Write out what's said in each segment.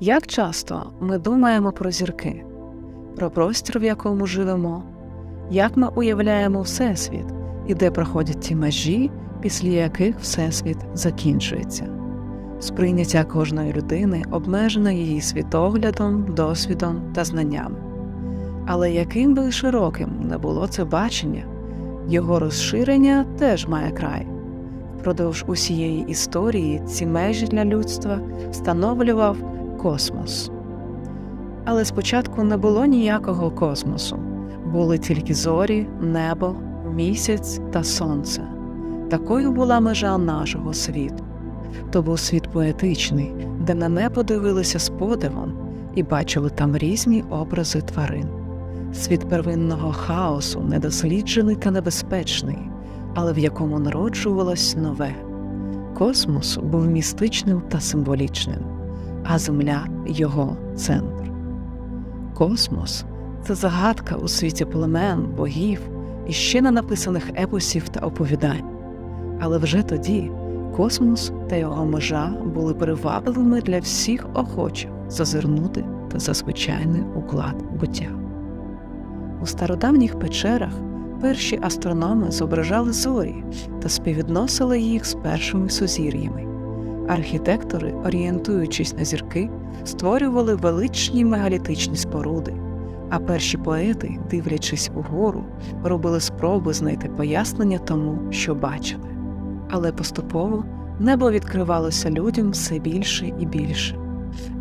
Як часто ми думаємо про зірки, про простір, в якому живемо, як ми уявляємо Всесвіт і де проходять ті межі, після яких Всесвіт закінчується? Сприйняття кожної людини обмежено її світоглядом, досвідом та знаннями. Але яким би широким не було це бачення, його розширення теж має край. Впродовж усієї історії ці межі для людства встановлював космос. Але спочатку не було ніякого космосу, були тільки зорі, небо, місяць та сонце. Такою була межа нашого світу. То був світ поетичний, де на небо дивилися з подивом і бачили там різні образи тварин. Світ первинного хаосу, недосліджений та небезпечний, але в якому народжувалось нове. Космос був містичним та символічним, а Земля його центр. Космос це загадка у світі племен, богів і ще не написаних епосів та оповідань. Але вже тоді космос та його межа були привабливими для всіх охочих зазирнути та зазвичайний уклад буття. У стародавніх печерах перші астрономи зображали зорі та співвідносили їх з першими сузір'ями. Архітектори, орієнтуючись на зірки, створювали величні мегалітичні споруди, а перші поети, дивлячись угору, робили спроби знайти пояснення тому, що бачили. Але поступово небо відкривалося людям все більше і більше.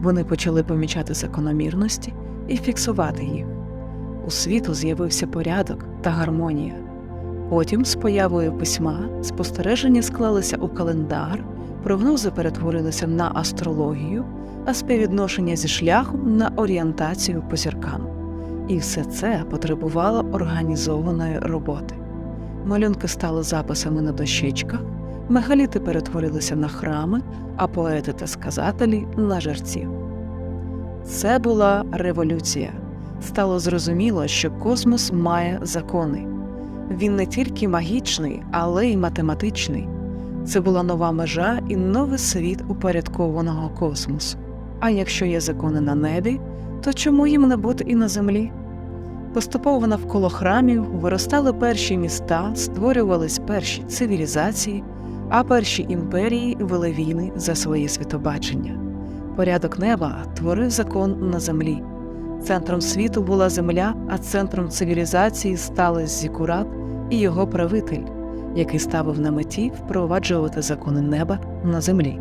Вони почали помічати закономірності і фіксувати їх. У світу з'явився порядок та гармонія. Потім, з появою письма, спостереження склалися у календар, прогнози перетворилися на астрологію, а співвідношення зі шляхом на орієнтацію по зіркам. І все це потребувало організованої роботи. Малюнки стали записами на дощечках, мегаліти перетворилися на храми, а поети та сказателі на жерців. Це була революція. Стало зрозуміло, що космос має закони. Він не тільки магічний, але й математичний. Це була нова межа і новий світ упорядкованого космосу. А якщо є закони на небі, то чому їм не бути і на землі? Поступово навколо храмів виростали перші міста, створювались перші цивілізації, а перші імперії вели війни за своє світобачення. Порядок неба творив закон на землі. Центром світу була земля, а центром цивілізації стали Зікурат і його правитель, який ставив на меті впроваджувати закони неба на землі.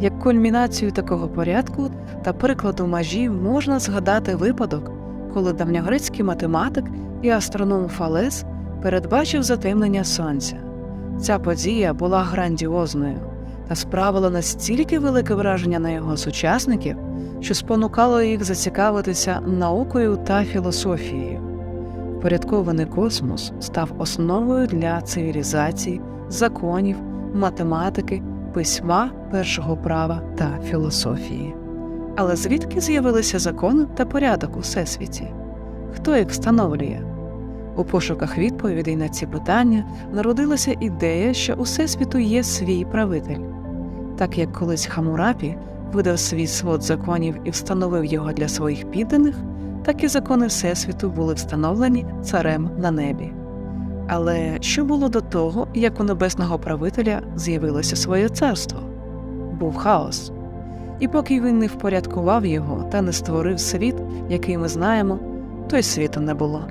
Як кульмінацію такого порядку та прикладу межі можна згадати випадок, коли давньогрецький математик і астроном Фалес передбачив затемнення сонця. Ця подія була грандіозною та справила настільки велике враження на його сучасників, що спонукало їх зацікавитися наукою та філософією. Порядкований космос став основою для цивілізацій, законів, математики, письма першого права та філософії. Але звідки з'явилися закони та порядок у всесвіті? Хто їх встановлює? У пошуках відповідей на ці питання народилася ідея, що у всесвіту є свій правитель. Так як колись Хамурапі видав свій свод законів і встановив його для своїх підданих, так і закони Всесвіту були встановлені царем на небі. Але що було до того, як у небесного правителя з'явилося своє царство? Був хаос. І поки він не впорядкував його та не створив світ, який ми знаємо, то й світу не було.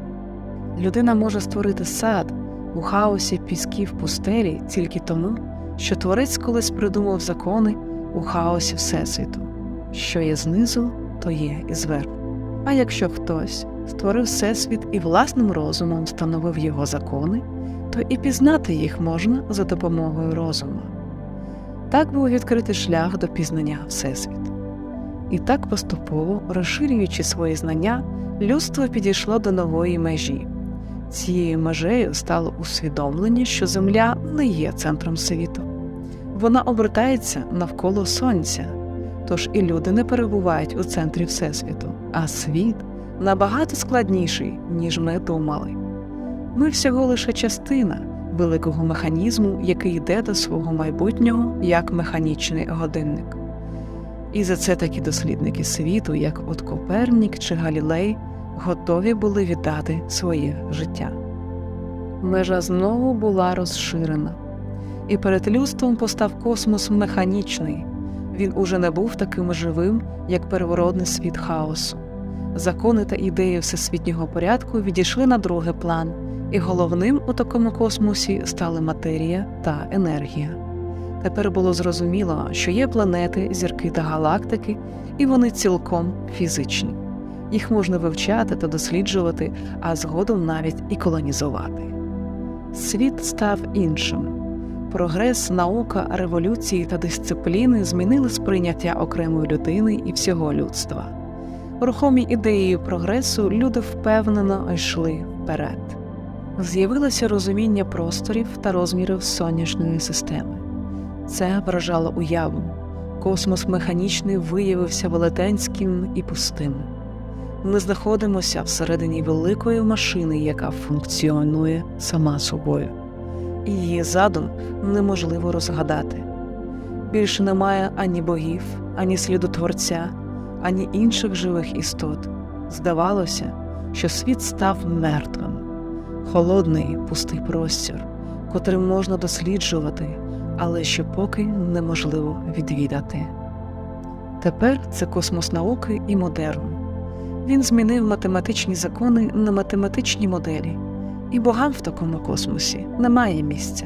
Людина може створити сад у хаосі пісків пустелі тільки тому, що творець колись придумав закони у хаосі Всесвіту, що є знизу, то є і зверху. А якщо хтось створив Всесвіт і власним розумом встановив його закони, то і пізнати їх можна за допомогою розуму. Так був відкритий шлях до пізнання Всесвіту. І так поступово, розширюючи свої знання, людство підійшло до нової межі. Цією межею стало усвідомлення, що Земля не є центром світу. Вона обертається навколо Сонця, тож і люди не перебувають у центрі Всесвіту, а світ набагато складніший, ніж ми думали. Ми всього лише частина великого механізму, який йде до свого майбутнього як механічний годинник. І за це такі дослідники світу, як от Копернік чи Галілей, готові були віддати своє життя. Межа знову була розширена, і перед людством постав космос механічний. Він уже не був таким живим, як переворотний світ хаосу. Закони та ідеї всесвітнього порядку відійшли на другий план, і головним у такому космосі стали матерія та енергія. Тепер було зрозуміло, що є планети, зірки та галактики, і вони цілком фізичні. Їх можна вивчати та досліджувати, а згодом навіть і колонізувати. Світ став іншим. Прогрес, наука, революції та дисципліни змінили сприйняття окремої людини і всього людства. Рухомі ідеї прогресу люди впевнено йшли вперед. З'явилося розуміння просторів та розмірів сонячної системи. Це вражало уяву. Космос механічний виявився велетенським і пустим. Ми знаходимося всередині великої машини, яка функціонує сама собою. Її задум неможливо розгадати. Більше немає ані богів, ані сліду творця, ані інших живих істот. Здавалося, що світ став мертвим, холодний пустий простір, котрим можна досліджувати, але що поки неможливо відвідати. Тепер це космос науки і модерн. Він змінив математичні закони на математичні моделі, і богам в такому космосі немає місця.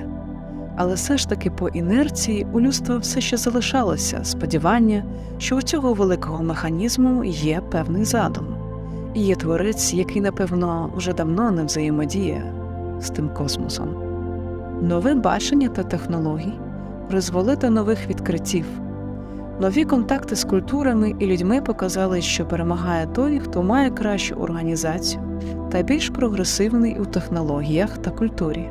Але все ж таки по інерції у людства все ще залишалося сподівання, що у цього великого механізму є певний задум, і є творець, який, напевно, вже давно не взаємодіє з тим космосом. Нове бачення та технологій призвели до нових відкриттів. Нові контакти з культурами і людьми показали, що перемагає той, хто має кращу організацію та більш прогресивний у технологіях та культурі.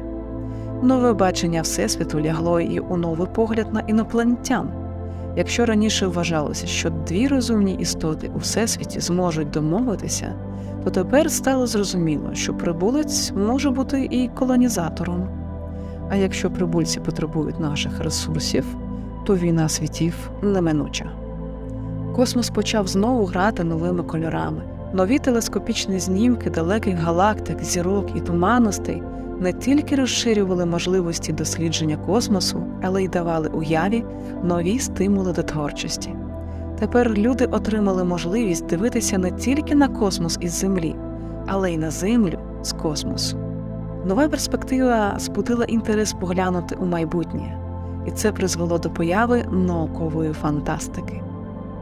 Нове бачення Всесвіту лягло і у новий погляд на інопланетян. Якщо раніше вважалося, що дві розумні істоти у всесвіті зможуть домовитися, то тепер стало зрозуміло, що прибулець може бути і колонізатором. А якщо прибульці потребують наших ресурсів, то війна світів неминуча. Космос почав знову грати новими кольорами. Нові телескопічні знімки далеких галактик, зірок і туманностей не тільки розширювали можливості дослідження космосу, але й давали уяві нові стимули до творчості. Тепер люди отримали можливість дивитися не тільки на космос із Землі, але й на Землю з космосу. Нова перспектива збудила інтерес поглянути у майбутнє, і це призвело до появи наукової фантастики.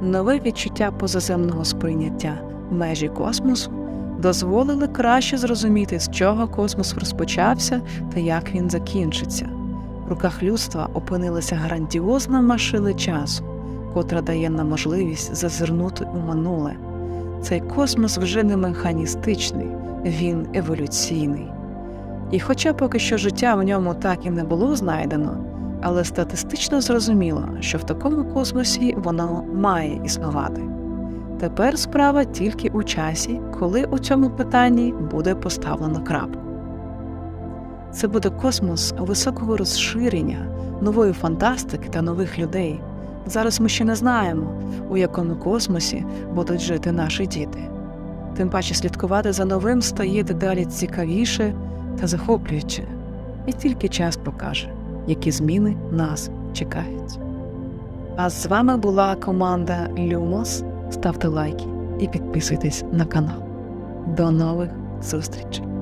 Нове відчуття позаземного сприйняття межі космосу дозволили краще зрозуміти, з чого космос розпочався та як він закінчиться. В руках людства опинилася грандіозна машина часу, котра дає нам можливість зазирнути у минуле. Цей космос вже не механістичний, він еволюційний. І хоча поки що життя в ньому так і не було знайдено, але статистично зрозуміло, що в такому космосі воно має існувати. Тепер справа тільки у часі, коли у цьому питанні буде поставлено крапку. Це буде космос високого розширення, нової фантастики та нових людей. Зараз ми ще не знаємо, у якому космосі будуть жити наші діти. Тим паче слідкувати за новим стає дедалі цікавіше та захоплююче, і тільки час покаже, які зміни нас чекають. А з вами була команда Люмос. Ставте лайки і підписуйтесь на канал. До нових зустрічей!